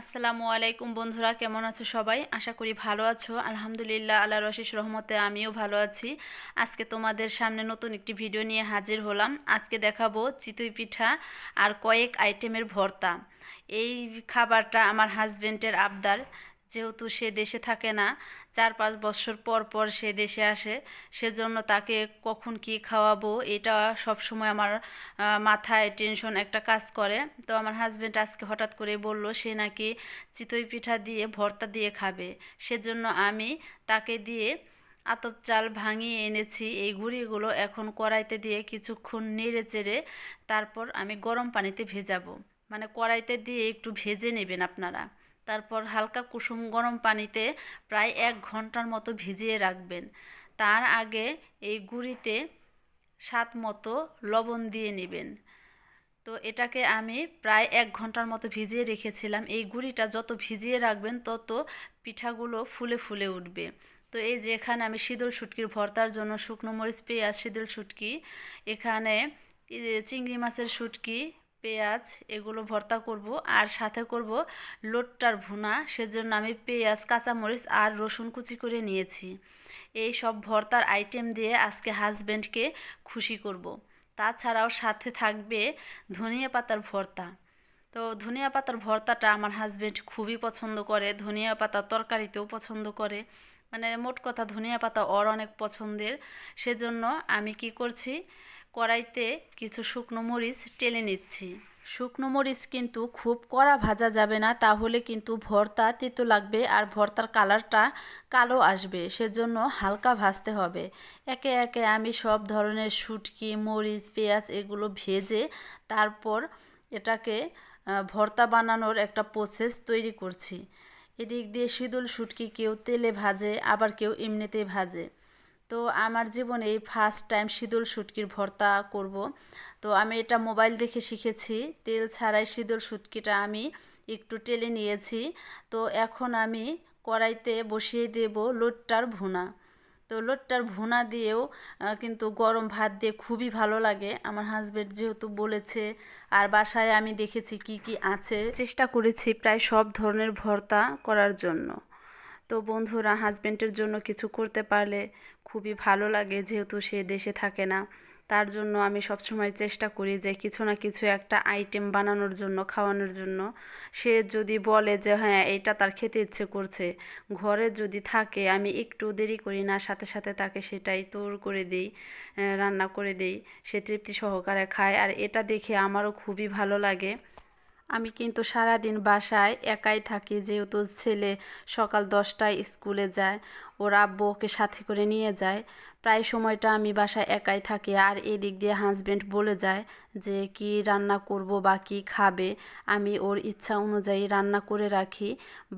আসসালামু আলাইকুম বন্ধুরা, কেমন আছো সবাই? আশা করি ভালো আছো। আলহামদুলিল্লাহ আল্লাহ রশিস রহমতে আমিও ভালো আছি। আজকে তোমাদের সামনে নতুন একটি ভিডিও নিয়ে হাজির হলাম। আজকে দেখাবো চিতুই পিঠা আর কয়েক আইটেমের ভর্তা। এই খাবারটা আমার হাজব্যান্ডের আবদার। যেহেতু সে দেশে থাকে না চার পাঁচ বছর পর পর সে দেশে আসে, সেজন্য তাকে কখন কি খাওয়াবো, এটা সব সময় আমার মাথায় টেনশন একটা কাজ করে। তো আমার হাজবেন্ড আজকে হঠাৎ করে বলল, সে নাকি চিতই পিঠা দিয়ে ভর্তা দিয়ে খাবে। সেজন্য আমি তাকে দিয়ে আতপ চাল ভাঙিয়ে এনেছি, এই গুঁড়িগুলো এখন কড়াইতে দিয়ে কিছুক্ষণ নেড়ে চেড়ে তারপর আমি গরম পানিতে ভেজাবো। মানে কড়াইতে দিয়ে একটু ভেজে নেবেন আপনারা। তারপর হালকা কুসুম গরম পানিতে প্রায় এক ঘণ্টার মতো ভিজিয়ে রাখবেন। তার আগে এই গুঁড়িতে স্বাদ মতো লবণ দিয়ে নেবেন। তো এটাকে আমি প্রায় এক ঘণ্টার মতো ভিজিয়ে রেখেছিলাম। এই গুঁড়িটা যত ভিজিয়ে রাখবেন, তত পিঠাগুলো ফুলে ফুলে উঠবে। তো এই যে এখানে আমি শীতল শুটকির ভর্তার জন্য শুকনো মরিচ, পেঁয়াজ, শীতল শুটকি, এখানে চিংড়ি মাছের শুটকি পেঁয়াজ এগুলো ভর্তা করব আর সাথে করব লোটটার ভুনা। সেজন্য আমি পেঁয়াজ, কাঁচামরিচ আর রসুন কুচি করে নিয়েছি। এই সব ভর্তার আইটেম দিয়ে আজকে হাজব্যান্ডকে খুশি করব। তাছাড়াও সাথে থাকবে ধনিয়া পাতার ভর্তা। তো ধনিয়া পাতার ভর্তাটা আমার হাজবেন্ড খুবই পছন্দ করে। ধনিয়া পাতা তরকারিতেও পছন্দ করে। মানে মোট কথা ধনিয়া পাতা ওর অনেক পছন্দের। সেজন্য আমি কি করছি কড়াইতে কিছু শুকনো মরিচ টেলে নিচ্ছি। শুকনো মরিচ কিন্তু খুব কড়া ভাজা যাবে না, তাহলে কিন্তু ভর্তা তেতো লাগবে আর ভর্তার কালারটা কালো আসবে, সেজন্য হালকা ভাজতে হবে। একে একে আমি সব ধরনের শুটকি, মরিচ, পেঁয়াজ এগুলো ভেজে তারপর এটাকে ভর্তা বানানোর একটা প্রসেস তৈরি করছি। এদিক দিয়ে শীতল শুটকি কেউ তেলে ভাজে, আবার কেউ এমনিতেই ভাজে। তো আমার জীবনে এই ফার্স্ট টাইম শীতল শুটকির ভর্তা করব। তো আমি এটা মোবাইল দেখে শিখেছি। তেল ছাড়াই শীতল শুটকিটা আমি একটু টেলে নিয়েছি। তো এখন আমি কড়াইতে বসিয়ে দেব লোটটার ভুনা। তো লোটটার ভুনা দিয়েও কিন্তু গরম ভাত দিয়ে খুবই ভালো লাগে। আমার হাজবেন্ড যেহেতু বলেছে, আর বাসায় আমি দেখেছি কি কি আছে। চেষ্টা করেছি প্রায় সব ধরনের ভর্তা করার জন্য। তো বন্ধুরা হাজব্যান্ডের জন্য কিছু করতে পারলে খুবই ভালো লাগে যেহেতু সে দেশে থাকে না। তার জন্য আমি সবসময় চেষ্টা করি যে কিছু না কিছু একটা আইটেম বানানোর জন্য, খাওয়ানোর জন্য। সে যদি বলে যে হ্যাঁ এটা তার খেতে ইচ্ছে করছে। ঘরে যদি থাকে, আমি একটু দেরি করি না, সাথে সাথে তাকে সেটাই তোর করে দিই রান্না করে দিই। সে তৃপ্তি সহকারে খায়। আর এটা দেখে আমারও খুবই ভালো লাগে। আমি কিন্তু সারাদিন বাসায় একাই থাকি যেহেতু ছেলে সকাল দশটায় স্কুলে যায়। ওর আব্বু ওকে সাথে করে নিয়ে যায়। প্রায় সময়টা আমি বাসায় একাই থাকি আর এদিক দিয়ে হাজবেন্ড বলে যায় যে, কি রান্না করব বা কি খাবে? আমি ওর ইচ্ছা অনুযায়ী রান্না করে রাখি।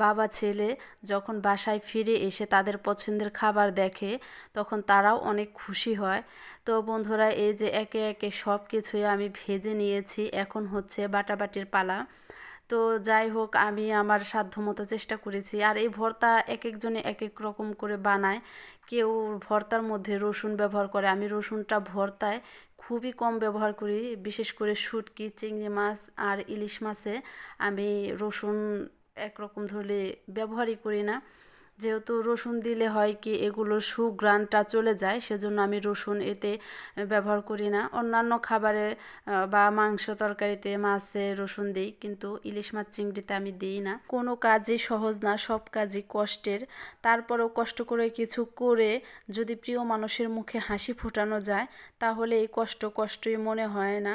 বাবা ছেলে যখন বাসায় ফিরে এসে তাদের পছন্দের খাবার দেখে, তখন তারাও অনেক খুশি হয়। তো বন্ধুরা, এই যে একে একে সব কিছুই আমি ভেজে নিয়েছি, এখন হচ্ছে বাটাবাটির পালা। তো যাই হোক, আমি আমার সাধ্যমতো চেষ্টা করেছি। আর এই ভর্তা এক একজনে এক এক রকম করে বানায়। কেউ ভর্তার মধ্যে রসুন ব্যবহার করে। আমি রসুনটা ভর্তায় খুবই কম ব্যবহার করি, বিশেষ করে শুটকি, চিংড়ি মাছ আর ইলিশ মাছে। আমি রসুন একরকম ধরলে ব্যবহারই করি না। যেহেতু রসুন দিলে হয় কি এগুলোর সুঘ্রাণটা চলে যায়, সেজন্য আমি রসুন এতে ব্যবহার করি না। অন্যান্য খাবারে বা মাংস তরকারিতে মাছে রসুন দিই, কিন্তু ইলিশ মাছ চিংড়িতে আমি দিই না। কোনো কাজই সহজ না, সব কাজই কষ্টের। তারপরেও কষ্ট করে কিছু করে যদি প্রিয় মানুষের মুখে হাসি ফোটানো যায়, তাহলে এই কষ্ট কষ্টই মনে হয় না।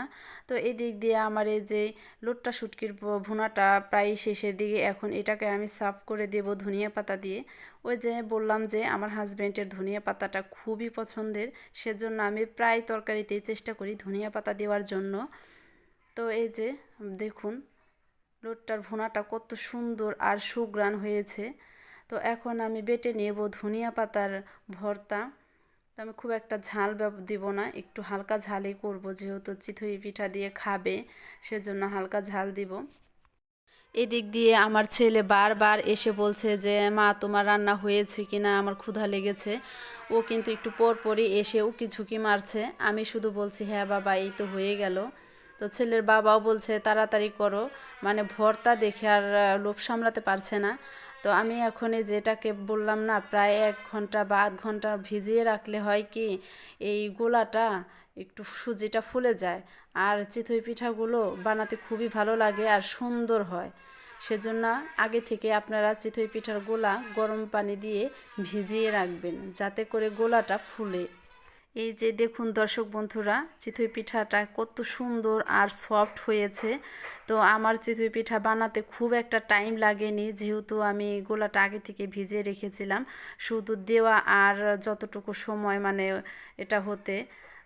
তো এই দিক দিয়ে আমার এই যে লোট্টা শুটকির ভুনাটা প্রায় শেষের দিকে, এখন এটাকে আমি সার্ভ করে দেব ধনিয়া পাতা দিয়ে। ওই যে বললাম যে আমার হাজব্যান্ডের ধনিয়া পাতাটা খুবই পছন্দের, সেজন্য আমি প্রায় তরকারিতেই চেষ্টা করি ধনিয়া পাতা দেওয়ার জন্য। তো এই যে দেখুন, লোটটার ভুনাটা কত সুন্দর আর সুঘ্রাণ হয়েছে। তো এখন আমি বেটে নেব ধনিয়া পাতার ভর্তা। তো আমি খুব একটা ঝাল দিব না, একটু হালকা ঝালই করব, যেহেতু চিতই পিঠা দিয়ে খাবে, সেজন্য হালকা ঝাল দিব। এদিক দিয়ে আমার ছেলে বারবার এসে বলছে যে, মা, তোমার রান্না হয়েছে কি না? আমার ক্ষুধা লেগেছে। ও কিন্তু একটু পর পরই এসে উকি ঝুঁকি মারছে। আমি শুধু বলছি হ্যাঁ বাবা, এই তো হয়ে গেল। তো ছেলের বাবাও বলছে, তাড়াতাড়ি করো। মানে ভর্তা দেখে আর লোভ সামলাতে পারছে না। তো আমি এখন এই যেটাকে বললাম না, প্রায় এক ঘণ্টা বা আধ ঘণ্টা ভিজিয়ে রাখলে হয় কি, এই গোলাটা একটু সুজিটা ফুলে যায়। আর চিতই পিঠাগুলো বানাতে খুবই ভালো লাগে আর সুন্দর হয়। সেজন্য আগে থেকে আপনারা চিতই পিঠার গোলা গরম পানি দিয়ে ভিজিয়ে রাখবেন, যাতে করে গোলাটা ফুলে। এই যে দেখুন দর্শক বন্ধুরা চিতই পিঠাটা কত সুন্দর আর সফট হয়েছে। তো আমার চিতই পিঠা বানাতে খুব একটা টাইম লাগেনি, যেহেতু আমি গোলাটা আগে থেকে ভিজিয়ে রেখেছিলাম। শুধু দেওয়া আর যতটুকু সময় মানে এটা হতে।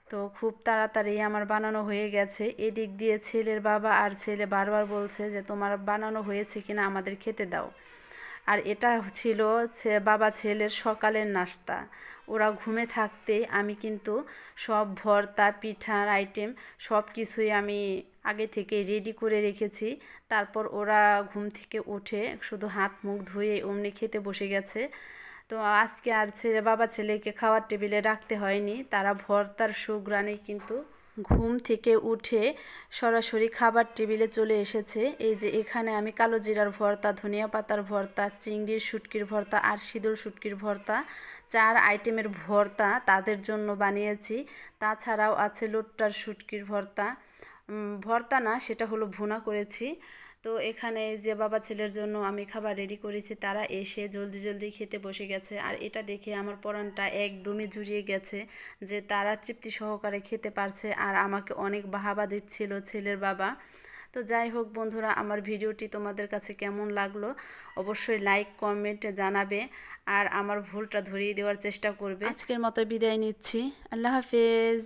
তো খুব তাড়াতাড়ি আমার বানানো হয়ে গেছে। এদিক দিয়ে ছেলের বাবা আর ছেলে বারবার বলছে যে, তোমার বানানো হয়েছে কিনা আমাদের খেতে দাও। আর এটা ছিল বাবা ছেলের সকালের নাস্তা। ওরা ঘুমে থাকতেই আমি কিন্তু সব ভর্তা, পিঠার আইটেম সব কিছুই আমি আগে থেকে রেডি করে রেখেছি। তারপর ওরা ঘুম থেকে উঠে শুধু হাত মুখ ধুয়ে অমনি খেতে বসে গেছে। তো আজকে আর ছেলে বাবা ছেলেকে খাওয়ার টেবিলে রাখতে হয়নি। তারা ভর্তার সুগ্রানে কিন্তু ঘুম থেকে উঠে সরাসরি খাবার টেবিলে চলে এসেছে। এই যে এখানে আমি কালো জিরার ভর্তা, ধনিয়া পাতার ভর্তা, চিংড়ির শুটকির ভর্তা আর সিঁদুর শুটকির ভর্তা, চার আইটেমের ভর্তা তাদের জন্য বানিয়েছি। তাছাড়াও আছে লোট্টার শুটকির ভর্তা। ভর্তা না, সেটা হলো ভুনা করেছি। তো এখানে যে বাবা ছেলের জন্য আমি খাবার রেডি করেছি, তারা এসে জলদি জলদি খেতে বসে গেছে। আর এটা দেখে আমার পরানটা একদমই জুড়িয়ে গেছে যে তারা তৃপ্তি সহকারে খেতে পারছে আর আমাকে অনেক বাহাবা দিচ্ছিল ছেলের বাবা। তো যাই হোক বন্ধুরা, আমার ভিডিওটি তোমাদের কাছে কেমন লাগল অবশ্যই লাইক কমেন্ট জানাবে আর আমার ভুলটা ধরিয়ে দেওয়ার চেষ্টা করবে। আজকের মতো বিদায় নিচ্ছি। আল্লাহ হাফেজ।